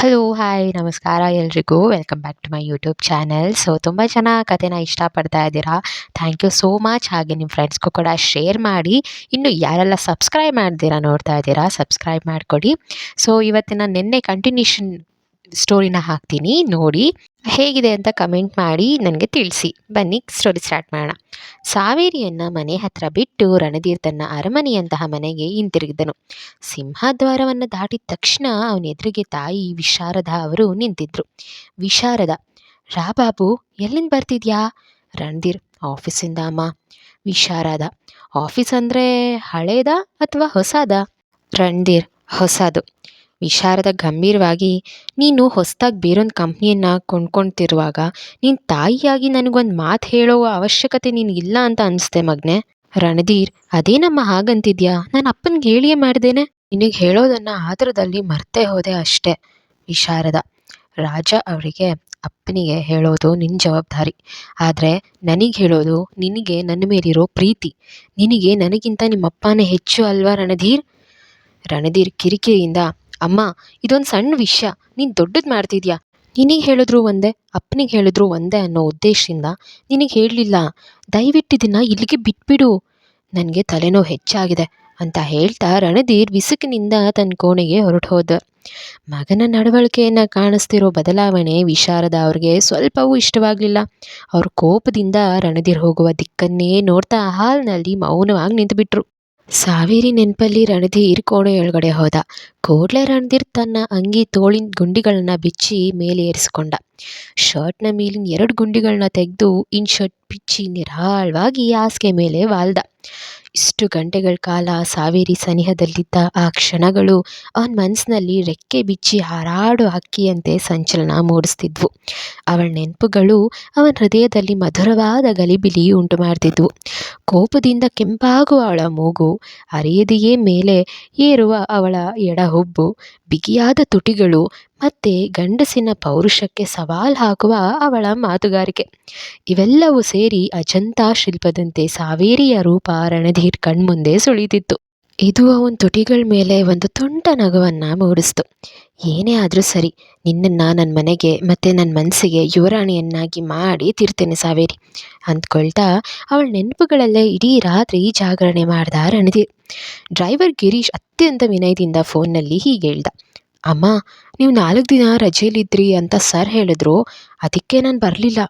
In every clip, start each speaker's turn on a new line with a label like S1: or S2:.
S1: Hello hi ನಮಸ್ಕಾರ ಎಲ್ರಿಗೂ. Welcome back to my YouTube channel so ತುಂಬ ಜನ ಕಥೆನ ಇಷ್ಟಪಡ್ತಾ ಇದ್ದೀರಾ? ಥ್ಯಾಂಕ್ ಯು ಸೋ ಮಚ್ ಹಾಗೆ ನಿಮ್ಮ ಫ್ರೆಂಡ್ಸ್ಗೂ ಕೂಡ ಶೇರ್ ಮಾಡಿ. ಇನ್ನು ಯಾರೆಲ್ಲ ಸಬ್ಸ್ಕ್ರೈಬ್ ಮಾಡ್ದಿರಾ ನೋಡ್ತಾ ಇದ್ದೀರಾ ಸಬ್ಸ್ಕ್ರೈಬ್ ಮಾಡಿಕೊಡಿ. ಸೊ ಇವತ್ತಿನ ನಿನ್ನೆ ಕಂಟಿನ್ಯೂಷನ್ ಸ್ಟೋರಿನ ಹಾಕ್ತೀನಿ, ನೋಡಿ. ಹೇಗಿದೆ ಅಂತ ಕಮೆಂಟ್ ಮಾಡಿ ನನಗೆ ತಿಳಿಸಿ. ಬನ್ನಿ ಸ್ಟೋರಿ ಸ್ಟಾರ್ಟ್ ಮಾಡೋಣ. ಸಾವೇರಿಯನ್ನ ಮನೆ ಹತ್ರ ಬಿಟ್ಟು ರಣಧೀರ್ ತನ್ನ ಅರಮನೆಯಂತಹ ಮನೆಗೆ ಹಿಂತಿರುಗಿದನು. ಸಿಂಹದ್ವಾರವನ್ನು ದಾಟಿದ ತಕ್ಷಣ ಅವನ ಎದುರಿಗೆ ತಾಯಿ ವಿಶಾರದ ಅವರು ನಿಂತಿದ್ರು. ವಿಶಾರದ, ರಾ ಬಾಬು, ಎಲ್ಲಿಂದ ಬರ್ತಿದ್ಯಾ? ರಣಧೀರ್, ಆಫೀಸಿಂದ, ಅಮ್ಮ. ವಿಶಾರದ, ಆಫೀಸ್ ಅಂದರೆ ಹಳೇದಾ ಅಥವಾ ಹೊಸದಾ? ರಣಧೀರ್, ಹೊಸದು. ವಿಶಾರದ ಗಂಭೀರವಾಗಿ, ನೀನು ಹೊಸ್ದಾಗಿ ಬೇರೊಂದು ಕಂಪ್ನಿಯನ್ನು ಕೊಂಡ್ಕೊಳ್ತಿರುವಾಗ ನಿನ್ನ ತಾಯಿಯಾಗಿ ನನಗೊಂದು ಮಾತು ಹೇಳೋ ಅವಶ್ಯಕತೆ ನಿನಗಿಲ್ಲ ಅಂತ ಅನಿಸ್ದೆ ಮಗ್ನೆ. ರಣಧೀರ್, ಅದೇನಮ್ಮ ಹಾಗಂತಿದ್ಯಾ? ನಾನು ಅಪ್ಪನಿಗೆ ಹೇಳಿಯೇ ಮಾಡ್ದೇನೆ. ನಿನಗೆ ಹೇಳೋದನ್ನು ಆತರದಲ್ಲಿ ಮರ್ತೇ ಹೋದೆ ಅಷ್ಟೇ. ವಿಶಾರದ, ರಾಜ ಅವರಿಗೆ ಅಪ್ಪನಿಗೆ ಹೇಳೋದು ನಿನ್ನ ಜವಾಬ್ದಾರಿ. ಆದರೆ ನನಗೆ ಹೇಳೋದು ನಿನಗೆ ನನ್ನ ಮೇಲಿರೋ ಪ್ರೀತಿ. ನಿನಗೆ ನನಗಿಂತ ನಿಮ್ಮಪ್ಪನೇ ಹೆಚ್ಚು ಅಲ್ವಾ ರಣಧೀರ್? ರಣಧೀರ್ ಕಿರಿಕಿರಿಯಿಂದ ಅಮ್ಮ, ಇದೊಂದು ಸಣ್ಣ ವಿಷಯ. ನೀನು ದೊಡ್ಡದು ಮಾಡ್ತಿದ್ಯಾ? ನಿನಗೆ ಹೇಳಿದ್ರು ಒಂದೇ, ಅಪ್ಪನಿಗೆ ಹೇಳಿದ್ರು ಒಂದೇ ಅನ್ನೋ ಉದ್ದೇಶದಿಂದ ನಿನಗೆ ಹೇಳಲಿಲ್ಲ. ದಯವಿಟ್ಟು ಇದನ್ನು ಇಲ್ಲಿಗೆ ಬಿಟ್ಬಿಡು. ನನಗೆ ತಲೆನೋವು ಹೆಚ್ಚಾಗಿದೆ ಅಂತ ಹೇಳ್ತಾ ರಣಧೀರ್ ವಿಸುಕಿನಿಂದ ತನ್ನ ಕೋಣೆಗೆ ಹೊರಟು ಹೋದ. ಮಗನ ನಡವಳಿಕೆಯನ್ನು ಕಾಣಿಸ್ತಿರೋ ಬದಲಾವಣೆ ವಿಶಾರದ ಅವ್ರಿಗೆ ಸ್ವಲ್ಪವೂ ಇಷ್ಟವಾಗಲಿಲ್ಲ. ಅವ್ರ ಕೋಪದಿಂದ ರಣಧೀರ್ ಹೋಗುವ ದಿಕ್ಕನ್ನೇ ನೋಡ್ತಾ ಹಾಲ್ನಲ್ಲಿ ಮೌನವಾಗಿ ನಿಂತುಬಿಟ್ರು. ಸಾವೇರಿ ನೆನಪಲ್ಲಿ ರಣಧೀರ್ ಕೋಣೆಯೊಳಗಡೆ ಹೋದ. ಕೋಡ್ಲೆ ರಣಧೀರ್ ತನ್ನ ಅಂಗಿ ತೋಳಿನ ಗುಂಡಿಗಳನ್ನ ಬಿಚ್ಚಿ ಮೇಲೆ ಏರಿಸ್ಕೊಂಡ. ಶರ್ಟ್ನ ಮೇಲಿನ ಎರಡು ಗುಂಡಿಗಳನ್ನ ತೆಗೆದು ಇನ್ ಶರ್ಟ್ ಬಿಚ್ಚಿ ನಿರಾಳವಾಗಿ ಹಾಸಿಗೆ ಮೇಲೆ ವಾಲ್ದ. ಇಷ್ಟು ಗಂಟೆಗಳ ಕಾಲ ಸಾವೇರಿ ಸನಿಹದಲ್ಲಿದ್ದ ಆ ಕ್ಷಣಗಳು ಅವನ ಮನಸ್ಸಿನಲ್ಲಿ ರೆಕ್ಕೆ ಬಿಚ್ಚಿ ಹಾರಾಡು ಹಕ್ಕಿಯಂತೆ ಸಂಚಲನ ಮೂಡಿಸ್ತಿದ್ವು. ಅವಳ ನೆನಪುಗಳು ಅವನ ಹೃದಯದಲ್ಲಿ ಮಧುರವಾದ ಗಲಿಬಿಲಿ ಉಂಟು ಮಾಡ್ತಿದ್ವು ಕೋಪದಿಂದ ಕೆಂಪಾಗುವ ಅವಳ ಮೂಗು ಅರಿಯದೆಯೇ ಮೇಲೆ ಏರುವ ಅವಳ ಎಡಹುಬ್ಬು, ಬಿಗಿಯಾದ ತುಟಿಗಳು ಮತ್ತು ಗಂಡಸಿನ ಪೌರುಷಕ್ಕೆ ಸವಾಲು ಹಾಕುವ ಅವಳ ಮಾತುಗಾರಿಕೆ. ಇವೆಲ್ಲವೂ ಸೇರಿ ಅಜಂತಾ ಶಿಲ್ಪದಂತೆ ಸಾವೇರಿಯ ರೂಪ ರಣಧೀರ್ ಕಣ್ಮುಂದೆ ಸುಳಿದಿತ್ತು. ಇದು ಅವನ ತುಟಿಗಳ ಮೇಲೆ ಒಂದು ತುಂಟ ನಗುವನ್ನು ಮೂಡಿಸ್ತು. ಏನೇ ಆದರೂ ಸರಿ, ನಿನ್ನನ್ನು ನನ್ನ ಮನೆಗೆ ಮತ್ತು ನನ್ನ ಮನಸ್ಸಿಗೆ ಯುವರಾಣಿಯನ್ನಾಗಿ ಮಾಡಿ ತಿರ್ತೇನೆ ಸಾವೇರಿ, ಅಂದ್ಕೊಳ್ತಾ ಅವಳ ನೆನಪುಗಳಲ್ಲೇ ಇಡೀ ರಾತ್ರಿ ಜಾಗರಣೆ ಮಾಡ್ದ ರಣಧೀರ್. ಡ್ರೈವರ್ ಗಿರೀಶ್ ಅತ್ಯಂತ ವಿನಯದಿಂದ ಫೋನ್ನಲ್ಲಿ ಹೀಗೆ ಹೇಳ್ದ, ಅಮ್ಮ, ನೀವು ನಾಲ್ಕು ದಿನ ರಜೆಯಲ್ಲಿದ್ರಿ ಅಂತ ಸರ್ ಹೇಳಿದ್ರು, ಅದಕ್ಕೆ ನಾನು ಬರಲಿಲ್ಲ.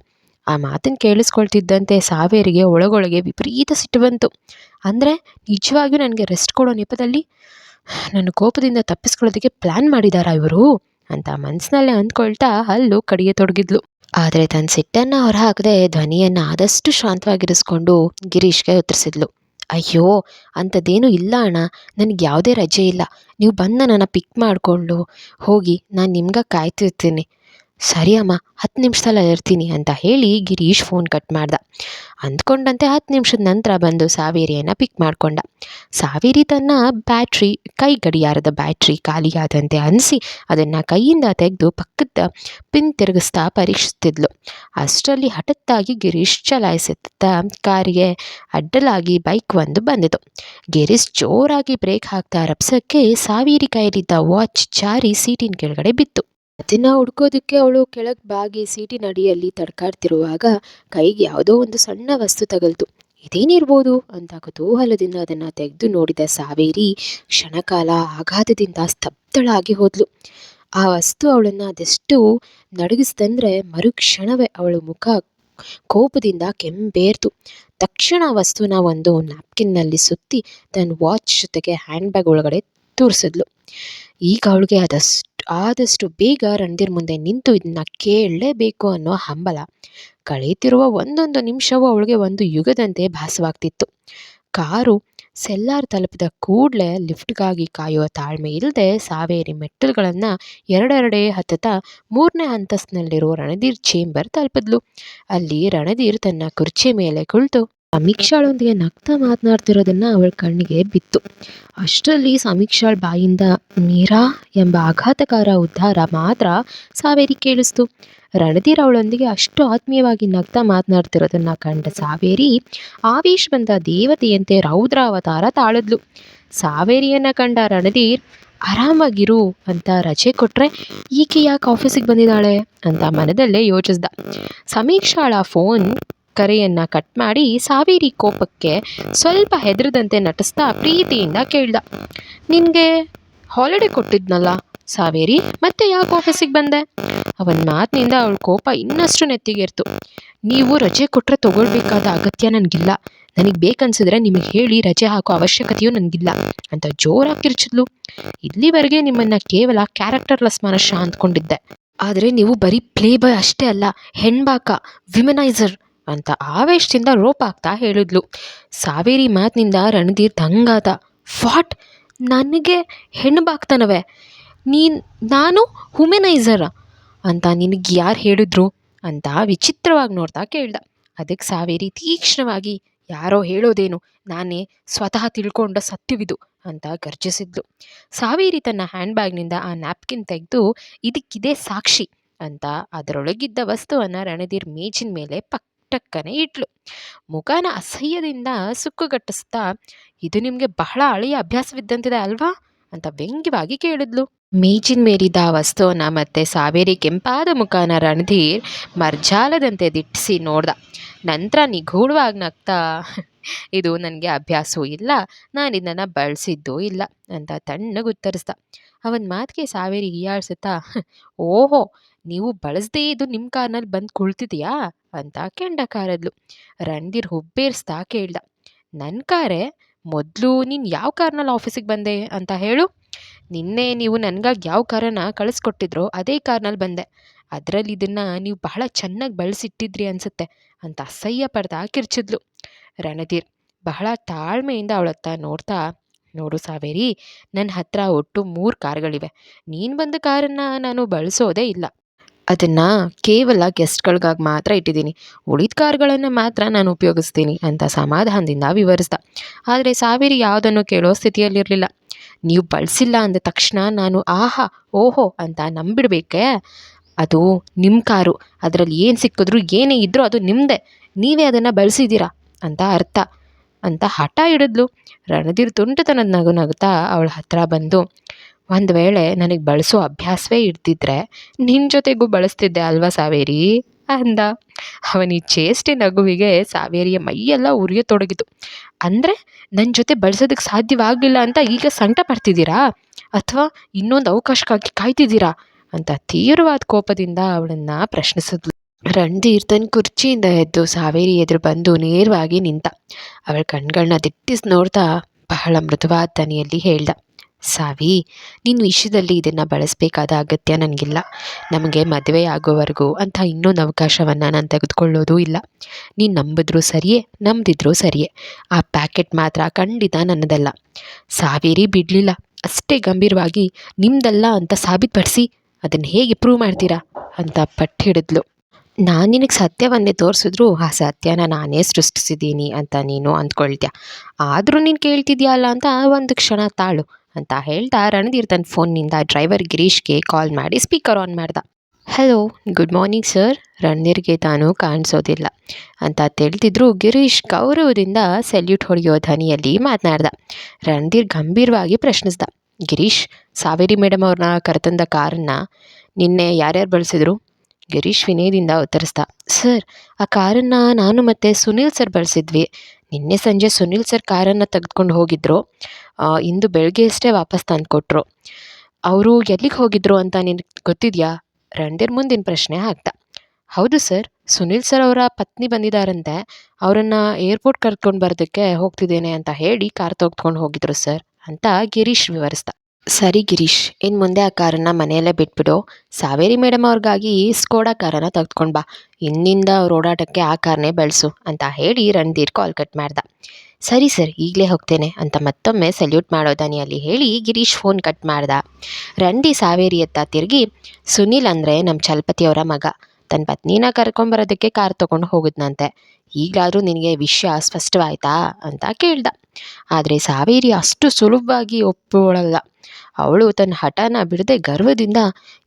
S1: ಆ ಮಾತನ್ನು ಕೇಳಿಸ್ಕೊಳ್ತಿದ್ದಂತೆ ಸಾವೇರಿಗೆ ಒಳಗೊಳಗೆ ವಿಪರೀತ ಸಿಟ್ಟು ಬಂತು. ಅಂದರೆ ನಿಜವಾಗಿಯೂ ನನಗೆ ರೆಸ್ಟ್ ಕೊಡೋ ನೆಪದಲ್ಲಿ ನನ್ನ ಕೋಪದಿಂದ ತಪ್ಪಿಸ್ಕೊಳ್ಳೋದಕ್ಕೆ ಪ್ಲ್ಯಾನ್ ಮಾಡಿದಾರಾ ಇವರು? ಅಂತ ಮನಸ್ಸಿನಲ್ಲೇ ಅಂದ್ಕೊಳ್ತಾ ಹಲ್ಲು ಕಡಿಯತೊಡಗಿದ್ಲು ಆದರೆ ತನ್ನ ಸಿಟ್ಟನ್ನು ಹೊರಹಾಕದೆ ಧ್ವನಿಯನ್ನು ಆದಷ್ಟು ಶಾಂತವಾಗಿರಿಸ್ಕೊಂಡು ಗಿರೀಶ್ಗೆ ಉತ್ತರಿಸಿದ್ಲು ಅಯ್ಯೋ ಅಂಥದ್ದೇನೂ ಇಲ್ಲ ಅಣ್ಣ. ನನಗೆ ಯಾವುದೇ ರಜೆ ಇಲ್ಲ. ನೀವು ಬಂದು ನನ್ನ ಪಿಕ್ ಮಾಡಿಕೊಂಡು ಹೋಗಿ ನಾನು ನಿಮ್ಗೆ ಕಾಯ್ತಿರ್ತೀನಿ. ಸರಿ ಅಮ್ಮ, ಹತ್ತು ನಿಮಿಷದಲ್ಲಿ ಇರ್ತೀನಿ ಅಂತ ಹೇಳಿ ಗಿರೀಶ್ ಫೋನ್ ಕಟ್ ಮಾಡ್ದ. ಅಂದ್ಕೊಂಡಂತೆ ಹತ್ತು ನಿಮಿಷದ ನಂತರ ಬಂದು ಸಾವೇರಿಯನ್ನು ಪಿಕ್ ಮಾಡಿಕೊಂಡ. ಸಾವೇರಿ ತನ್ನ ಬ್ಯಾಟ್ರಿ ಕೈ ಗಡಿಯಾರದ ಬ್ಯಾಟ್ರಿ ಖಾಲಿಯಾದಂತೆ ಅನಿಸಿ ಅದನ್ನು ಕೈಯಿಂದ ತೆಗೆದು ಪಕ್ಕದ ಪಿನ್ ತಿರುಗಿಸ್ತಾ ಪರೀಕ್ಷಿಸ್ತಿದ್ಲು. ಅಷ್ಟರಲ್ಲಿ ಹಠತ್ತಾಗಿ ಗಿರೀಶ್ ಚಲಾಯಿಸುತ್ತ ಕಾರಿಗೆ ಅಡ್ಡಲಾಗಿ ಬೈಕ್ ಒಂದು ಬಂದಿತು. ಗಿರೀಶ್ ಜೋರಾಗಿ ಬ್ರೇಕ್ ಹಾಕ್ತಾ ರಪ್ಸಕ್ಕೆ ಸಾವೇರಿ ಕೈಯಲ್ಲಿದ್ದ ವಾಚ್ ಜಾರಿ ಸೀಟಿನ ಕೆಳಗಡೆ ಬಿತ್ತು. ಅದನ್ನು ಹುಡ್ಕೋದಕ್ಕೆ ಅವಳು ಕೆಳಗೆ ಬಾಗಿ ಸೀಟಿನ ಅಡಿಯಲ್ಲಿ ತಡ್ಕಾಡ್ತಿರುವಾಗ ಕೈಗೆ ಯಾವುದೋ ಒಂದು ಸಣ್ಣ ವಸ್ತು ತಗಲ್ತು. ಇದೇನಿರ್ಬೋದು? ಅಂತ ಕುತೂಹಲದಿಂದ ಅದನ್ನು ತೆಗೆದು ನೋಡಿದ ಸಾವೇರಿ ಕ್ಷಣಕಾಲ ಆಘಾತದಿಂದ ಸ್ತಬ್ಧಳಾಗಿ ಹೋದ್ಲು. ಆ ವಸ್ತು ಅವಳನ್ನು ಅದೆಷ್ಟು ನಡಗಿಸ್ತಂದ್ರೆ ಮರುಕ್ಷಣವೇ ಅವಳ ಮುಖ ಕೋಪದಿಂದ ಕೆಂಬೇರ್ತು. ತಕ್ಷಣ ವಸ್ತುನ ಒಂದು ನ್ಯಾಪ್ಕಿನ್ನಲ್ಲಿ ಸುತ್ತಿ ತನ್ನ ವಾಚ್ ಜೊತೆಗೆ ಹ್ಯಾಂಡ್ ಬ್ಯಾಗ್ ಒಳಗಡೆ ತೋರಿಸಿದ್ಲು. ಈಗ ಅವಳಿಗೆ ಅದಷ್ಟು ಆದಷ್ಟು ಬೇಗ ರಣಧೀರ್ ಮುಂದೆ ನಿಂತು ಇದನ್ನ ಕೇಳಲೇಬೇಕು ಅನ್ನೋ ಹಂಬಲ. ಕಳೆಯುತ್ತಿರುವ ಒಂದೊಂದು ನಿಮಿಷವೂ ಅವಳಿಗೆ ಒಂದು ಯುಗದಂತೆ ಭಾಸವಾಗ್ತಿತ್ತು. ಕಾರು ಸೆಲ್ಲಾರ್ ತಲುಪಿದ ಕೂಡಲೇ ಲಿಫ್ಟ್ಗಾಗಿ ಕಾಯುವ ತಾಳ್ಮೆ ಇಲ್ಲದೆ ಸಾವೇರಿ ಮೆಟ್ಟಿಲುಗಳನ್ನು ಎರಡೆರಡೇ ಹತ್ತುತ್ತಾ ಮೂರನೇ ಅಂತಸ್ತಿನಲ್ಲಿರೋ ರಣಧೀರ್ ಚೇಂಬರ್ ತಲುಪಿದ್ಲು. ಅಲ್ಲಿ ರಣಧೀರ್ ತನ್ನ ಕುರ್ಚಿ ಮೇಲೆ ಕುಳಿತು ಸಮೀಕ್ಷಾಳೊಂದಿಗೆ ನಗ್ತಾ ಮಾತನಾಡ್ತಿರೋದನ್ನ ಅವಳ ಕಣ್ಣಿಗೆ ಬಿತ್ತು. ಅಷ್ಟರಲ್ಲಿ ಸಮೀಕ್ಷಾಳ್ ಬಾಯಿಂದ, ಮೀರಾ ಎಂಬ ಆಘಾತಕಾರ ಉದ್ಧಾರ ಮಾತ್ರ ಸಾವೇರಿ ಕೇಳಿಸ್ತು. ರಣಧೀರ್ ಅವಳೊಂದಿಗೆ ಅಷ್ಟು ಆತ್ಮೀಯವಾಗಿ ನಗ್ತಾ ಮಾತನಾಡ್ತಿರೋದನ್ನ ಕಂಡ ಸಾವೇರಿ, ಆವೇಶ ಬಂದ ದೇವತೆಯಂತೆ ರೌದ್ರಾವತಾರ ತಾಳಿದ್ಲು. ಸಾವೇರಿಯನ್ನ ಕಂಡ ರಣಧೀರ್, ಆರಾಮಾಗಿರು ಅಂತ ರಜೆ ಕೊಟ್ಟರೆ ಈಕೆ ಯಾಕೆ ಆಫೀಸಿಗೆ ಬಂದಿದ್ದಾಳೆ ಅಂತ ಮನದಲ್ಲೇ ಯೋಚಿಸ್ದ. ಸಮೀಕ್ಷಾಳ ಫೋನ್ ಕರೆಯನ್ನು ಕಟ್ ಮಾಡಿ ಸಾವೇರಿ ಕೋಪಕ್ಕೆ ಸ್ವಲ್ಪ ಹೆದರದಂತೆ ನಟಿಸ್ತಾ ಪ್ರೀತಿಯಿಂದ ಕೇಳ್ದ. ನಿನಗೆ ಹಾಲಿಡೇ ಕೊಟ್ಟಿದ್ನಲ್ಲ ಸಾವೇರಿ, ಮತ್ತೆ ಯಾಕೆ ಆಫೀಸಿಗೆ ಬಂದೆ? ಅವನ ಮಾತಿನಿಂದ ಅವಳ ಕೋಪ ಇನ್ನಷ್ಟು ನೆತ್ತಿಗೇರ್ತು. ನೀವು ರಜೆ ಕೊಟ್ಟರೆ ತಗೊಳ್ಬೇಕಾದ ಅಗತ್ಯ ನನಗಿಲ್ಲ. ನನಗೆ ಬೇಕನ್ಸಿದ್ರೆ ನಿಮಗೆ ಹೇಳಿ ರಜೆ ಹಾಕೋ ಅವಶ್ಯಕತೆಯೂ ನನಗಿಲ್ಲ ಅಂತ ಜೋರಾಗಿ ಕಿರ್ಚಿದ್ಲು. ಇಲ್ಲಿವರೆಗೆ ನಿಮ್ಮನ್ನ ಕೇವಲ ಕ್ಯಾರೆಕ್ಟರ್ಲೆಸ್ ಮನುಷ್ಯ ಅಂದ್ಕೊಂಡಿದ್ದೆ. ಆದರೆ ನೀವು ಬರೀ ಪ್ಲೇ ಬಾಯ್ ಅಷ್ಟೇ ಅಲ್ಲ, ಹೆಣ್ಬಾಕ ವಿಮನೈಸರ್ ಅಂತ ಆವೇಶದಿಂದ ರೋಪ್ ಆಗ್ತಾ ಹೇಳಿದ್ಲು. ಸಾವೇರಿ ಮಾತಿನಿಂದ ರಣಧೀರ್ ದಂಗಾದ ಫಾಟ್ ನನಗೆ ಹೆಣ್ಣು ಬಾಕ್ತಾನವೆ? ನೀನು, ನಾನು ಹುಮೆನೈಸರ? ಅಂತ ನಿನಗೆ ಯಾರು ಹೇಳಿದ್ರು ಅಂತ ವಿಚಿತ್ರವಾಗಿ ನೋಡ್ತಾ ಕೇಳ್ದ. ಅದಕ್ಕೆ ಸಾವೇರಿ ತೀಕ್ಷ್ಣವಾಗಿ, ಯಾರೋ ಹೇಳೋದೇನು? ನಾನೇ ಸ್ವತಃ ತಿಳ್ಕೊಂಡ ಸತ್ಯವಿದು ಅಂತ ಗರ್ಜಿಸಿದ್ಲು. ಸಾವೇರಿ ತನ್ನ ಹ್ಯಾಂಡ್ ಬ್ಯಾಗ್ನಿಂದ ಆ ನ್ಯಾಪ್ಕಿನ್ ತೆಗೆದು, ಇದಕ್ಕಿದೆ ಸಾಕ್ಷಿ ಅಂತ ಅದರೊಳಗಿದ್ದ ವಸ್ತುವನ್ನು ರಣಧೀರ್ ಮೇಜಿನ ಮೇಲೆ ಪಟ್ಟಕ್ಕನೆ ಇಟ್ಲು. ಮುಖನ ಅಸಹ್ಯದಿಂದ ಸುಕ್ಕುಗಟ್ಟಿಸ್ತಾ ಇದು ನಿಮಗೆ ಬಹಳ ಹಳೆಯ ಅಭ್ಯಾಸವಿದ್ದಂತಿದೆ ಅಲ್ವಾ? ಅಂತ ವ್ಯಂಗ್ಯವಾಗಿ ಕೇಳಿದ್ಲು. ಮೇಜಿನ ಮೇಲಿದ್ದ ವಸ್ತುವನ್ನ ಮತ್ತೆ ಸಾವೇರಿ ಕೆಂಪಾದ ಮುಖನ ರಣಧೀರ್ ಮರ್ಜಾಲದಂತೆ ದಿಟ್ಟಿಸಿ ನೋಡ್ದ. ನಂತರ ನಿಗೂಢವಾಗಿ ನಗ್ತಾ, ಇದು ನನಗೆ ಅಭ್ಯಾಸವೂ ಇಲ್ಲ, ನಾನು ಇದನ್ನು ಬಳಸಿದ್ದೂ ಇಲ್ಲ ಅಂತ ತಣ್ಣಗೆ ಉತ್ತರಿಸ್ದ. ಅವನ ಮಾತಿಗೆ ಸಾವೇರಿ ಹೀಯಾಳಿಸುತ್ತಾ, ಓಹೋ ನೀವು ಬಳಸದೇ ಇದು ನಿಮ್ಮ ಕಾರ್ನಲ್ಲಿ ಬಂದು ಕುಳ್ತಿದೆಯಾ? ಅಂತ ಕೆಂಡ ಕಾರದ್ಲು. ರಣಧೀರ್ ಹುಬ್ಬೇರಿಸ್ತಾ ಕೇಳ್ದ. ನನ್ನ ಕಾರೇ, ಮೊದಲು ನೀನು ಯಾವ ಕಾರ್ನಲ್ಲಿ ಆಫೀಸಿಗೆ ಬಂದೆ ಅಂತ ಹೇಳು. ನಿನ್ನೆ ನೀವು ನನಗಾಗಿ ಯಾವ ಕಾರನ್ನು ಕಳಿಸ್ಕೊಟ್ಟಿದ್ರೋ ಅದೇ ಕಾರ್ನಲ್ಲಿ ಬಂದೆ. ಅದರಲ್ಲಿ ಇದನ್ನು ನೀವು ಬಹಳ ಚೆನ್ನಾಗಿ ಬಳಸಿಟ್ಟಿದ್ರಿ ಅನಿಸುತ್ತೆ ಅಂತ ಅಸಹ್ಯ ಪಡ್ತಾ ಕಿರ್ಚಿದ್ಲು. ರಣಧೀರ್ ಬಹಳ ತಾಳ್ಮೆಯಿಂದ ಅವಳತ್ತ ನೋಡ್ತಾ, ನೋಡು ಸಾವೇರಿ ನನ್ನ ಹತ್ರ ಒಟ್ಟು ಮೂರು ಕಾರ್ಗಳಿವೆ. ನೀನು ಬಂದ ಕಾರನ್ನು ನಾನು ಬಳಸೋದೇ ಇಲ್ಲ. ಅದನ್ನು ಕೇವಲ ಗೆಸ್ಟ್ಗಳಿಗಾಗಿ ಮಾತ್ರ ಇಟ್ಟಿದ್ದೀನಿ. ಉಳಿದ ಕಾರ್ಗಳನ್ನು ಮಾತ್ರ ನಾನು ಉಪಯೋಗಿಸ್ತೀನಿ ಅಂತ ಸಮಾಧಾನದಿಂದ ವಿವರಿಸ್ದ. ಆದರೆ ಸಾವಿರಿ ಯಾವುದನ್ನು ಕೇಳೋ ಸ್ಥಿತಿಯಲ್ಲಿರಲಿಲ್ಲ. ನೀವು ಬಳಸಿಲ್ಲ ಅಂದ ತಕ್ಷಣ ನಾನು ಆಹಾ, ಓಹೋ ಅಂತ ನಂಬಿಡಬೇಕೆ? ಅದು ನಿಮ್ಮ ಕಾರು. ಅದರಲ್ಲಿ ಏನು ಸಿಕ್ಕಿದ್ರು, ಏನೇ ಇದ್ದರೂ ಅದು ನಿಮ್ಮದೇ ನೀವೇ ಅದನ್ನು ಬಳಸಿದ್ದೀರಾ? ಅಂತ ಅರ್ಥ. ಅಂತ ಹಠ ಹಿಡಿದ್ಲು. ರಣಧೀರ್ ತುಂಟತನದ ನಗು ನಗುತ್ತಾ ಅವಳ ಹತ್ರ ಬಂದು ಒಂದು ವೇಳೆ ನನಗೆ ಬಳಸೋ ಅಭ್ಯಾಸವೇ ಇರ್ತಿದ್ರೆ ನಿನ್ನ ಜೊತೆಗೂ ಬಳಸ್ತಿದ್ದೆ ಅಲ್ವಾ ಸಾವೇರಿ? ಅಂದ. ಅವನ ಈ ಚೇಷ್ಟೆ ನಗುವಿಗೆ ಸಾವೇರಿಯ ಮೈಯೆಲ್ಲ ಉರಿಯತೊಡಗಿತು. ಅಂದರೆ ನನ್ನ ಜೊತೆ ಬಳಸೋದಕ್ಕೆ ಸಾಧ್ಯವಾಗಲಿಲ್ಲ ಅಂತ ಈಗ ಸಂಕಟ ಪಡ್ತಿದ್ದೀರಾ? ಅಥವಾ ಇನ್ನೊಂದು ಅವಕಾಶಕ್ಕಾಗಿ ಕಾಯ್ತಿದ್ದೀರಾ? ಅಂತ ತೀವ್ರವಾದ ಕೋಪದಿಂದ ಅವಳನ್ನು ಪ್ರಶ್ನಿಸಿದ್ಲು. ರಣಧೀರ್ ತನ್ನ ಕುರ್ಚಿಯಿಂದ ಎದ್ದು ಸಾವೇರಿ ಎದುರು ಬಂದು ನೇರವಾಗಿ ನಿಂತ. ಅವಳ ಕಣ್ಗಳನ್ನ ದಿಟ್ಟಿಸಿ ನೋಡ್ತಾ ಬಹಳ ಮೃದುವಾದ ದನಿಯಲ್ಲಿ ಹೇಳ್ದ. ಸಾವಿ ನಿನ್ನ ವಿಷಯದಲ್ಲಿ ಇದನ್ನು ಬಳಸಬೇಕಾದ ಅಗತ್ಯ ನನಗಿಲ್ಲ. ನಮಗೆ ಮದುವೆ ಆಗೋವರೆಗೂ ಅಂತ ಇನ್ನೊಂದು ಅವಕಾಶವನ್ನು ನಾನು ತೆಗೆದುಕೊಳ್ಳೋದೂ ಇಲ್ಲ. ನೀನು ನಂಬಿದ್ರೂ ಸರಿಯೇ, ನಂಬದಿದ್ರೂ ಸರಿಯೇ. ಆ ಪ್ಯಾಕೆಟ್ ಮಾತ್ರ ಖಂಡಿತ ನನ್ನದಲ್ಲ. ಸಾವಿರಿ ಬಿಡಲಿಲ್ಲ. ಅಷ್ಟೇ ಗಂಭೀರವಾಗಿ, ನಿಮ್ದಲ್ಲ ಅಂತ ಸಾಬೀತುಪಡಿಸಿ, ಅದನ್ನು ಹೇಗೆ ಪ್ರೂವ್ ಮಾಡ್ತೀರಾ ಅಂತ ಪಟ್ಟು ಹಿಡಿದ್ಲು ನಾನು ನಿನಗೆ ಸತ್ಯವನ್ನೇ ತೋರಿಸಿದ್ರು ಆ ಸತ್ಯನ ನಾನೇ ಸೃಷ್ಟಿಸಿದ್ದೀನಿ ಅಂತ ನೀನು ಅಂದ್ಕೊಳ್ತೀಯ. ಆದರೂ ನೀನು ಕೇಳ್ತಿದ್ಯಲ್ಲ ಅಂತ ಒಂದು ಕ್ಷಣ ತಾಳು. ಅಂತ ಹೇಳ್ತಾ ರಣಧೀರ್ ತನ್ನ ಫೋನ್ನಿಂದ ಡ್ರೈವರ್ ಗಿರೀಶ್ಗೆ ಕಾಲ್ ಮಾಡಿ ಸ್ಪೀಕರ್ ಆನ್ ಮಾಡ್ದ. Hello, good morning sir. ರಣಧೀರ್ಗೆ ತಾನು ಕಾಣಿಸೋದಿಲ್ಲ. ಅಂತ ತಿಳಿದಿದ್ರು ಗಿರೀಶ್ ಗೌರವದಿಂದ ಸೆಲ್ಯೂಟ್ ಹೊಡೆಯೋ ಧ್ವನಿಯಲ್ಲಿ ಮಾತನಾಡ್ದ. ರಣಧೀರ್ ಗಂಭೀರವಾಗಿ ಪ್ರಶ್ನಿಸ್ದ. ಗಿರೀಶ್, ಸಾವೇರಿ ಮೇಡಮ್ ಅವ್ರನ್ನ ಕರೆತಂದ ಕಾರನ್ನು ನಿನ್ನೆ ಯಾರ್ಯಾರು ಬಳಸಿದ್ರು? ಗಿರೀಶ್ ವಿನಯದಿಂದ ಉತ್ತರಿಸ್ದ. ಸರ್, ಆ ಕಾರನ್ನು ನಾನು ಮತ್ತು ಸುನೀಲ್ ಸರ್ ಬಳಸಿದ್ವಿ. ನಿನ್ನೆ ಸಂಜೆ ಸುನಿಲ್ ಸರ್ ಕಾರನ್ನು ತೆಗೆದುಕೊಂಡು ಹೋಗಿದ್ದರು ಇಂದು ಬೆಳಗ್ಗೆ ಅಷ್ಟೇ ವಾಪಸ್ ತಂದು ಕೊಟ್ಟರು ಅವರು ಎಲ್ಲಿಗೆ ಹೋಗಿದ್ರು ಅಂತ ನಿನಗೆ ಗೊತ್ತಿದೆಯಾ? ರಣಧೀರ್ ಮುಂದಿನ ಪ್ರಶ್ನೆ ಹಾಕ್ದ ಹೌದು ಸರ್, ಸುನಿಲ್ ಸರ್ ಅವರ ಪತ್ನಿ ಬಂದಿದ್ದಾರಂತೆ ಅವರನ್ನು ಏರ್ಪೋರ್ಟ್ ಕರ್ಕೊಂಡು ಬರೋದಕ್ಕೆ ಹೋಗ್ತಿದ್ದೇನೆ ಅಂತ ಹೇಳಿ ಕಾರ್ ತೆಗೆದುಕೊಂಡು ಹೋಗಿದ್ರು ಸರ್ ಅಂತ ಗಿರೀಶ್ ವಿವರಿಸ್ದ ಸರಿ ಗಿರೀಶ್ ಇನ್ನು ಮುಂದೆ ಆ ಕಾರನ್ನು ಮನೆಯಲ್ಲೇ ಬಿಟ್ಬಿಡು. ಸಾವೇರಿ ಮೇಡಮ್ ಅವ್ರಿಗಾಗಿ ಸ್ಕೋಡಾ ಕಾರನ್ನ ತೆಗೆದುಕೊಂಡು ಬಾ. ಇನ್ನಿಂದ ಅವ್ರ ಓಡಾಟಕ್ಕೆ ಆ ಕಾರನ್ನೇ ಬಳಸು ಅಂತ ಹೇಳಿ ರಣಧೀರ್ ಕಾಲ್ ಕಟ್ ಮಾಡ್ದ. ಸರಿ ಸರ್, ಈಗಲೇ ಹೋಗ್ತೇನೆ ಅಂತ ಮತ್ತೊಮ್ಮೆ ಸಲ್ಯೂಟ್ ಮಾಡೋ ಅಲ್ಲಿ ಹೇಳಿ ಗಿರೀಶ್ ಫೋನ್ ಕಟ್ ಮಾಡ್ದ. ರಂಡಿ ಸಾವೇರಿ ಎತ್ತ ತಿರುಗಿ, ಸುನೀಲ್ ಅಂದರೆ ನಮ್ಮ ಚಲಪತಿಯವರ ಮಗ. ತನ್ನ ಪತ್ನಿನ ಕರ್ಕೊಂಬರೋದಕ್ಕೆ ಕಾರ್ ತೊಗೊಂಡು ಹೋಗಿದ್ನಂತೆ. ಈಗಲಾದರೂ ನಿನಗೆ ವಿಷಯ ಸ್ಪಷ್ಟವಾಯ್ತಾ ಅಂತ ಕೇಳ್ದ. ಆದರೆ ಸಾವೇರಿ ಅಷ್ಟು ಸುಲಭವಾಗಿ ಒಪ್ಪಿಕೊಳ್ಳಲ್ಲ ಅವಳು ತನ್ನ ಹಠನ ಬಿಡದೆ ಗರ್ವದಿಂದ,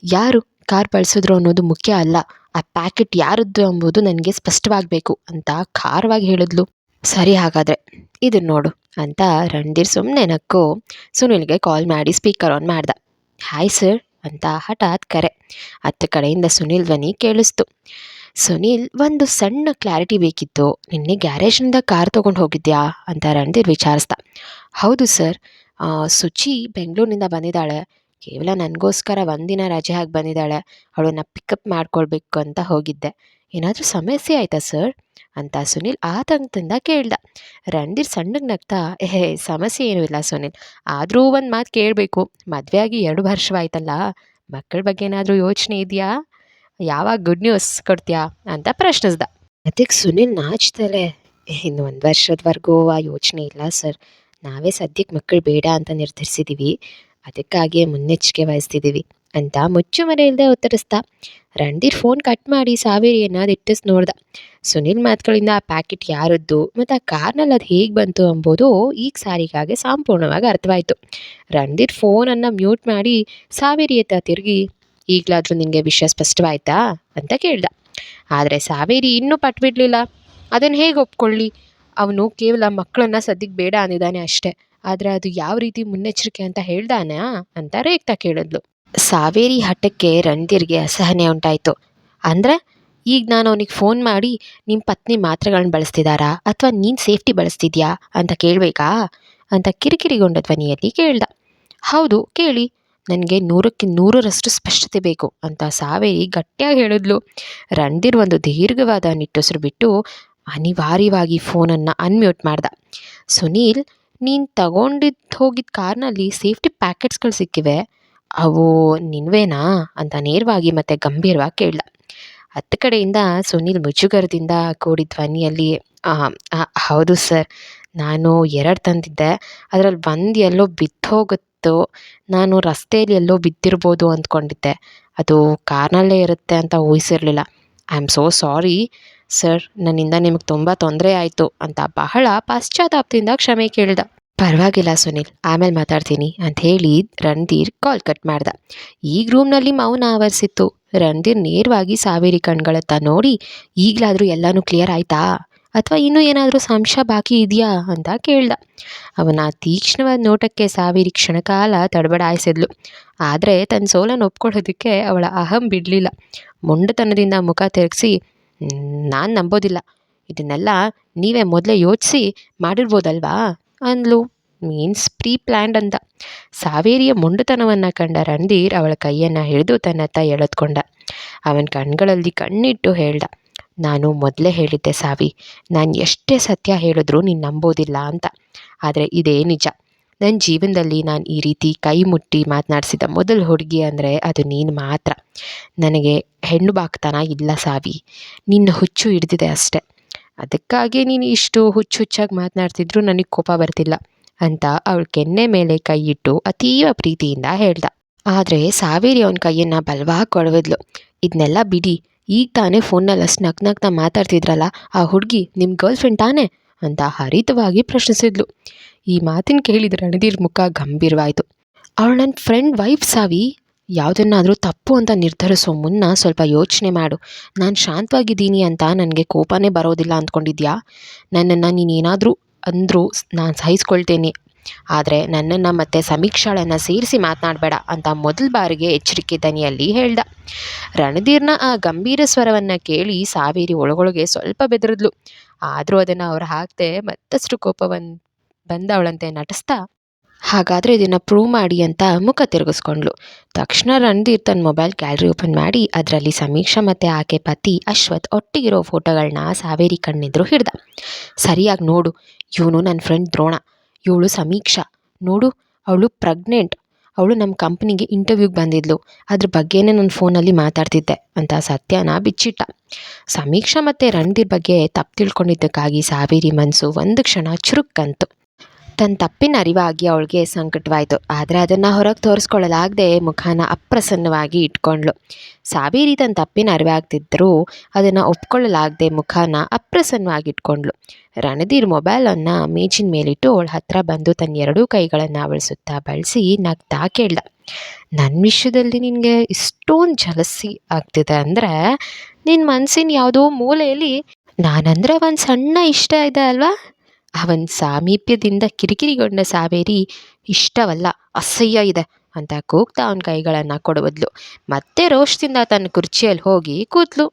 S1: ಯಾರು ಕಾರ್ ಬಳಸಿದ್ರು ಅನ್ನೋದು ಮುಖ್ಯ ಅಲ್ಲ. ಆ ಪ್ಯಾಕೆಟ್ ಯಾರದ್ದು ಎಂಬುದು ನನಗೆ ಸ್ಪಷ್ಟವಾಗಬೇಕು ಅಂತ ಖಾರವಾಗಿ ಹೇಳಿದ್ಲು. ಸರಿ ಹಾಗಾದರೆ ಇದನ್ನು ನೋಡು ಅಂತ ರಣಧೀರ್ ಸುಮ್ಮನೆ ನಕ್ಕು ಸುನಿಲ್ಗೆ ಕಾಲ್ ಮಾಡಿ ಸ್ಪೀಕರ್ ಆನ್ ಮಾಡ್ದ. ಹಾಯ್ ಸರ್ ಅಂತ ಹಠಾತ್ ಕರೆ. ಅತ್ತ ಕಡೆಯಿಂದ ಸುನಿಲ್ ಧ್ವನಿ ಕೇಳಿಸ್ತು. ಸುನಿಲ್, ಒಂದು ಸಣ್ಣ ಕ್ಲಾರಿಟಿ ಬೇಕಿತ್ತು. ನಿನ್ನೆ ಗ್ಯಾರೇಜ್ನಿಂದ ಕಾರ್ ತೊಗೊಂಡು ಹೋಗಿದ್ಯಾ? ಅಂತ ರಣಧೀರ್ ವಿಚಾರಿಸ್ದ. ಹೌದು ಸರ್. ಸುಚಿ ಬೆಂಗಳೂರಿನಿಂದ ಬಂದಿದ್ದಾಳೆ. ಕೇವಲ ನನಗೋಸ್ಕರ ಒಂದಿನ ರಜೆ ಹಾಕಿ ಬಂದಿದ್ದಾಳೆ. ಅವಳನ್ನ ಪಿಕಪ್ ಮಾಡ್ಕೊಳ್ಬೇಕು ಅಂತ ಹೋಗಿದ್ದೆ. ಏನಾದರೂ ಸಮಸ್ಯೆ ಆಯ್ತಾ ಸರ್? ಅಂತ ಸುನೀಲ್ ಆತಂಕದಿಂದ ಕೇಳ್ದ. ರಣಧೀರ್ ಸಣ್ಣಗೆ ನಗ್ತಾ ಏಹೇ ಸಮಸ್ಯೆ ಏನೂ ಇಲ್ಲ ಸುನಿಲ್. ಆದರೂ ಒಂದು ಮಾತು ಕೇಳಬೇಕು. ಮದುವೆ ಆಗಿ ಎರಡು ವರ್ಷವಾಯ್ತಲ್ಲ. ಮಕ್ಕಳ ಬಗ್ಗೆ ಏನಾದರೂ ಯೋಚನೆ ಇದೆಯಾ? ಯಾವಾಗ ಗುಡ್ ನ್ಯೂಸ್ ಕೊಡ್ತೀಯಾ ಅಂತ ಪ್ರಶ್ನಿಸ್ದ. ಅದಕ್ಕೆ ಸುನಿಲ್ ನಾಚ್ತಲೆ ಇನ್ನು ಒಂದು ವರ್ಷದವರೆಗೂ ಆ ಯೋಚನೆ ಇಲ್ಲ ಸರ್. ನಾವೇ ಸದ್ಯಕ್ಕೆ ಮಕ್ಕಳು ಬೇಡ ಅಂತ ನಿರ್ಧರಿಸಿದ್ದೀವಿ ಅದಕ್ಕಾಗಿಯೇ ಮುನ್ನೆಚ್ಚರಿಕೆ ವಹಿಸ್ತಿದ್ದೀವಿ ಅಂತ ಮುಚ್ಚು ಮನೆ ಇಲ್ಲದೆ ಉತ್ತರಿಸ್ದ. ರಣಧೀರ್ ಫೋನ್ ಕಟ್ ಮಾಡಿ ಸಾವಿರ ಏನಾದ್ರು ಇಟ್ಟಿಸ್ ನೋಡ್ದ. ಸುನಿಲ್ ಮಾತುಗಳಿಂದ ಆ ಪ್ಯಾಕೆಟ್ ಯಾರದ್ದು ಮತ್ತು ಆ ಕಾರ್ನಲ್ಲಿ ಅದು ಹೇಗೆ ಬಂತು ಎಂಬುದು ಈಗ ಸಾರಿಗಾಗೆ ಸಂಪೂರ್ಣವಾಗಿ ಅರ್ಥವಾಯಿತು. ರಣಧೀರ್ ಫೋನನ್ನು ಮ್ಯೂಟ್ ಮಾಡಿ ಸಾವೇರಿ ಎತ್ತ ತಿರುಗಿ ಈಗಲಾದರೂ ನಿನಗೆ ವಿಷಯ ಸ್ಪಷ್ಟವಾಯ್ತಾ ಅಂತ ಕೇಳ್ದ. ಆದರೆ ಸಾವೇರಿ ಇನ್ನೂ ಪಟ್ಬಿಡ್ಲಿಲ್ಲ. ಅದನ್ನು ಹೇಗೆ ಒಪ್ಕೊಳ್ಳಿ? ಅವನು ಕೇವಲ ಮಕ್ಕಳನ್ನ ಸದ್ಯಕ್ಕೆ ಬೇಡ ಅಂದಿದ್ದಾನೆ ಅಷ್ಟೇ. ಆದರೆ ಅದು ಯಾವ ರೀತಿ ಮುನ್ನೆಚ್ಚರಿಕೆ ಅಂತ ಹೇಳ್ದಾನ ಅಂತ ರೇಗ್ತಾ ಕೇಳಿದ್ಲು. ಸಾವೇರಿ ಹಠಕ್ಕೆ ರಣಧೀರ್ಗೆ ಅಸಹನೆ ಉಂಟಾಯಿತು. ಅಂದರೆ ಈಗ ನಾನು ಅವನಿಗೆ ಫೋನ್ ಮಾಡಿ ನಿಮ್ಮ ಪತ್ನಿ ಮಾತ್ರೆಗಳನ್ನ ಬಳಸ್ತಿದ್ದಾರಾ ಅಥವಾ ನೀನು ಸೇಫ್ಟಿ ಬಳಸ್ತಿದ್ಯಾ? ಅಂತ ಕೇಳಬೇಕಾ? ಅಂತ ಕಿರಿಕಿರಿಗೊಂಡ ಧ್ವನಿಯಲ್ಲಿ ಕೇಳ್ದ. ಹೌದು, ಕೇಳಿ. ನನಗೆ ನೂರಕ್ಕೆ ನೂರರಷ್ಟು ಸ್ಪಷ್ಟತೆ ಬೇಕು ಅಂತ ಸಾವೇರಿ ಗಟ್ಟಿಯಾಗಿ ಹೇಳಿದ್ಲು. ರಣಧೀರ್ ಒಂದು ದೀರ್ಘವಾದ ನಿಟ್ಟುಸಿರು ಬಿಟ್ಟು ಅನಿವಾರ್ಯವಾಗಿ ಫೋನನ್ನು ಅನ್ಮ್ಯೂಟ್ ಮಾಡ್ದ. ಸುನೀಲ್ ನೀನು ತಗೊಂಡಿದ್ದು ಹೋಗಿದ್ದ ಕಾರ್ನಲ್ಲಿ ಸೇಫ್ಟಿ ಪ್ಯಾಕೆಟ್ಸ್ಗಳು ಸಿಕ್ಕಿವೆ. ಅವು ನಿನ್ವೇನಾ? ಅಂತ ನೇರವಾಗಿ ಮತ್ತು ಗಂಭೀರವಾಗಿ ಕೇಳ್ದ. ಹತ್ತು ಕಡೆಯಿಂದ ಸುನೀಲ್ ಮುಜುಗರದಿಂದ ಕೂಡಿದ ಧ್ವನಿಯಲ್ಲಿ "ಆ, ಆ, ಹೌದು ಸರ್. ನಾನು ಎರಡು ತಂದಿದ್ದೆ. ಅದರಲ್ಲಿ ಒಂದು ಎಲ್ಲೋ ಬಿದ್ದೋಗುತ್ತೋ ನಾನು ರಸ್ತೆಯಲ್ಲಿ ಎಲ್ಲೋ ಬಿದ್ದಿರ್ಬೋದು ಅಂದ್ಕೊಂಡಿದ್ದೆ. ಅದು ಕಾರ್ನಲ್ಲೇ ಇರುತ್ತೆ ಅಂತ ಊಹಿಸಿರಲಿಲ್ಲ. I am so sorry sir ನನ್ನಿಂದ ನಿಮಗೆ ತುಂಬ ತೊಂದರೆ ಆಯಿತು ಅಂತ ಬಹಳ ಪಶ್ಚಾತ್ತಾಪದಿಂದ ಕ್ಷಮೆ ಕೇಳಿದ. ಪರವಾಗಿಲ್ಲ, ಸುನಿಲ್. ಆಮೇಲೆ ಮಾತಾಡ್ತೀನಿ ಅಂತ ಹೇಳಿ ರಣಧೀರ್ ಕಾಲ್ ಕಟ್ ಮಾಡ್ದ. ಈಗ ರೂಮ್ನಲ್ಲಿ ಮೌನ ಆವರಿಸಿತ್ತು. ರಣಧೀರ್ ನೇರವಾಗಿ ಸಾವಿರಿ ಕಣ್ಗಳತ್ತ ನೋಡಿ ಈಗಲಾದರೂ ಎಲ್ಲನೂ ಕ್ಲಿಯರ್ ಆಯ್ತಾ? ಅಥವಾ ಇನ್ನೂ ಏನಾದರೂ ಸಂಶಯ ಬಾಕಿ ಇದೆಯಾ ಅಂತ ಕೇಳ್ದ. ಅವನ ತೀಕ್ಷ್ಣವಾದ ನೋಟಕ್ಕೆ ಸಾವಿರಿ ಕ್ಷಣಕಾಲ ತಡಬಡಾಯಿಸಿದ್ಲು. ಆದರೆ ತನ್ನ ಸೋಲನ್ನು ಒಪ್ಕೊಳ್ಳೋದಕ್ಕೆ ಅವಳ ಅಹಂ ಬಿಡಲಿಲ್ಲ. ಮೊಂಡತನದಿಂದ ಮುಖ ತಿರುಗಿಸಿ, ನಾನು ನಂಬೋದಿಲ್ಲ. ಇದನ್ನೆಲ್ಲ ನೀವೇ ಮೊದಲೇ ಯೋಚಿಸಿ ಮಾಡಿರ್ಬೋದಲ್ವಾ? ಅಂದ್ಲು. ಮೀನ್ಸ್ ಪ್ರೀ ಪ್ಲ್ಯಾಂಡ್ ಅಂತ. ಸಾವೇರಿಯ ಮೊಂಡುತನವನ್ನು ಕಂಡ ರಣಧೀರ್ ಅವಳ ಕೈಯನ್ನು ಹಿಡಿದು ತನ್ನತ್ತ ಎಳೆದುಕೊಂಡ. ಅವನ ಕಣ್ಗಳಲ್ಲಿ ಕಣ್ಣಿಟ್ಟು ಹೇಳ್ದ. ನಾನು ಮೊದಲೇ ಹೇಳಿದ್ದೆ ಸಾವಿ, ನಾನು ಎಷ್ಟೇ ಸತ್ಯ ಹೇಳಿದ್ರೂ ನೀನು ನಂಬೋದಿಲ್ಲ ಅಂತ. ಆದರೆ ಇದೇ ನಿಜ. ನನ್ನ ಜೀವನದಲ್ಲಿ ನಾನು ಈ ರೀತಿ ಕೈ ಮುಟ್ಟಿ ಮಾತನಾಡಿಸಿದ ಮೊದಲು ಹುಡುಗಿ ಅಂದರೆ ಅದು ನೀನು ಮಾತ್ರ. ನನಗೆ ಹೆಣ್ಣು ಬಾಕ್ತನ ಇಲ್ಲ ಸಾವಿ, ನಿನ್ನ ಹುಚ್ಚು ಹಿಡ್ದಿದೆ ಅಷ್ಟೆ. ಅದಕ್ಕಾಗಿ ನೀನು ಇಷ್ಟು ಹುಚ್ಚು ಹುಚ್ಚಾಗಿ ಮಾತನಾಡ್ತಿದ್ರು ನನಗೆ ಕೋಪ ಬರ್ತಿಲ್ಲ ಅಂತ ಅವಳು ಕೆನ್ನೆ ಮೇಲೆ ಕೈ ಇಟ್ಟು ಅತೀವ ಪ್ರೀತಿಯಿಂದ ಹೇಳ್ದ. ಆದರೆ ಸಾವೇರಿ ಅವನ ಕೈಯನ್ನು ಬಲವಾಗಿ ಕೊಡವಿದ್ಲು. ಇದನ್ನೆಲ್ಲ ಬಿಡಿ ಈಗ ತಾನೇ ಫೋನಲ್ಲಿ ಅಷ್ಟು ನಕ್ ನಗ್ತಾ ಮಾತಾಡ್ತಿದ್ರಲ್ಲ, ಆ ಹುಡುಗಿ ನಿಮ್ಮ ಗರ್ಲ್ ಫ್ರೆಂಡ್ ತಾನೇ? ಅಂತ ಹರಿತವಾಗಿ ಪ್ರಶ್ನಿಸಿದ್ಲು. ಈ ಮಾತಿನ ಕೇಳಿದ ರಣಧೀರ್ ಮುಖ ಗಂಭೀರವಾಯಿತು. ಅವಳು ನನ್ನ ಫ್ರೆಂಡ್ ವೈಫ್ ಸಾವಿ ಯಾವುದನ್ನಾದರೂ ತಪ್ಪು ಅಂತ ನಿರ್ಧರಿಸೋ ಮುನ್ನ ಸ್ವಲ್ಪ ಯೋಚನೆ ಮಾಡು. ನಾನು ಶಾಂತವಾಗಿದ್ದೀನಿ ಅಂತ ನನಗೆ ಕೋಪನೇ ಬರೋದಿಲ್ಲ ಅಂದ್ಕೊಂಡಿದ್ಯಾ? ನನ್ನನ್ನು ನೀನೇನಾದರೂ ಅಂದರೂ ನಾನು ಸಹಿಸ್ಕೊಳ್ತೇನೆ. ಆದರೆ ನನ್ನನ್ನು ಮತ್ತೆ ಸಮೀಕ್ಷಾಳನ್ನು ಸೇರಿಸಿ ಮಾತನಾಡಬೇಡ ಅಂತ ಮೊದಲ ಬಾರಿಗೆ ಎಚ್ಚರಿಕೆ ದನಿಯಲ್ಲಿ ಹೇಳ್ದ. ರಣಧೀರ್ನ ಆ ಗಂಭೀರ ಸ್ವರವನ್ನು ಕೇಳಿ ಸಾವೇರಿ ಒಳಗೊಳಗೆ ಸ್ವಲ್ಪ ಬೆದರಿದ್ಲು. ಆದರೂ ಅದನ್ನು ಅವ್ರು ಹಾಕದೆ ಮತ್ತಷ್ಟು ಕೋಪವನ್ನು ಬಂದವಳಂತೆ ನಟಿಸ್ತಾ, ಹಾಗಾದರೆ ಇದನ್ನು ಪ್ರೂವ್ ಮಾಡಿ ಅಂತ ಮುಖ ತಿರುಗಿಸ್ಕೊಂಡ್ಳು ತಕ್ಷಣ ರಣಧೀರ್ ತನ್ನ ಮೊಬೈಲ್ ಗ್ಯಾಲರಿ ಓಪನ್ ಮಾಡಿ ಅದರಲ್ಲಿ ಸಮೀಕ್ಷಾ ಮತ್ತು ಆಕೆ ಪತಿ ಅಶ್ವಥ್ ಒಟ್ಟಿಗಿರೋ ಫೋಟೋಗಳನ್ನ ಸಾವೇರಿ ಕಣ್ಣಿದ್ರು ಹಿಡ್ದ. ಸರಿಯಾಗಿ ನೋಡು, ಇವನು ನನ್ನ ಫ್ರೆಂಡ್ ದ್ರೋಣ. ಇವಳು ಸಮೀಕ್ಷಾ. ನೋಡು, ಅವಳು ಪ್ರೆಗ್ನೆಂಟ್ ಅವಳು ನಮ್ಮ ಕಂಪ್ನಿಗೆ ಇಂಟರ್ವ್ಯೂಗೆ ಬಂದಿದ್ಲು. ಅದ್ರ ಬಗ್ಗೆನೇ ನನ್ನ ಫೋನಲ್ಲಿ ಮಾತಾಡ್ತಿದ್ದೆ ಅಂತ ಸತ್ಯನ ಬಿಚ್ಚಿಟ್ಟ. ಸಮೀಕ್ಷಾ ಮತ್ತು ರಣಧೀರ್ ಬಗ್ಗೆ ತಪ್ಪು ತಿಳ್ಕೊಂಡಿದ್ದಕ್ಕಾಗಿ ಸಾವೇರಿ ಮನಸ್ಸು ಒಂದು ಕ್ಷಣ ಚುರುಕ್ಕಂತು ತನ್ನ ತಪ್ಪಿನ ಅರಿವಾಗಿ ಅವಳಿಗೆ ಸಂಕಟವಾಯಿತು. ಆದರೆ ಅದನ್ನು ಹೊರಗೆ ತೋರಿಸ್ಕೊಳ್ಳಲಾಗದೆ ಮುಖಾನ ಅಪ್ರಸನ್ನವಾಗಿ ಇಟ್ಕೊಂಡ್ಳು. ಸಾವಿರಿ ತನ್ನ ತಪ್ಪಿನ ಅರಿವಾಗ್ತಿದ್ದರೂ ಅದನ್ನು ಒಪ್ಕೊಳ್ಳಲಾಗದೆ ಮುಖಾನ ಅಪ್ರಸನ್ನವಾಗಿ ಇಟ್ಕೊಂಡ್ಳು. ರಣಧೀರ್ ಮೊಬೈಲನ್ನು ಮೇಜಿನ ಮೇಲಿಟ್ಟು ಅವಳ ಹತ್ರ ಬಂದು ತನ್ನ ಎರಡೂ ಕೈಗಳನ್ನು ಅವಳ ಸುತ್ತ ಬಳಸಿ ನಗ್ತಾ ಕೇಳ್ದ. ನನ್ನ ವಿಷಯದಲ್ಲಿ ನಿನಗೆ ಇಷ್ಟೊಂದು ಜಲಸಿ ಆಗ್ತಿದೆ ಅಂದರೆ ನಿನ್ನ ಮನಸ್ಸಿನ ಯಾವುದೋ ಮೂಲೆಯಲ್ಲಿ ನಾನಂದ್ರೆ ಒಂದು ಸಣ್ಣ ಇಷ್ಟ ಇದೆ ಅಲ್ವಾ? ಅವನ ಸಾಮೀಪ್ಯದಿಂದ ಕಿರಿಕಿರಿಗೊಂಡ ಸಾವೇರಿ ಇಷ್ಟವಲ್ಲ, ಅಸಹ್ಯ ಇದೆ ಅಂತ ಕೂಗ್ತಾ ಅವನ ಕೈಗಳನ್ನು ಕೊಡುವುದ್ಲು. ಮತ್ತೆ ರೋಷದಿಂದ ತನ್ನ ಕುರ್ಚಿಯಲ್ಲಿ ಹೋಗಿ ಕೂತ್ಲು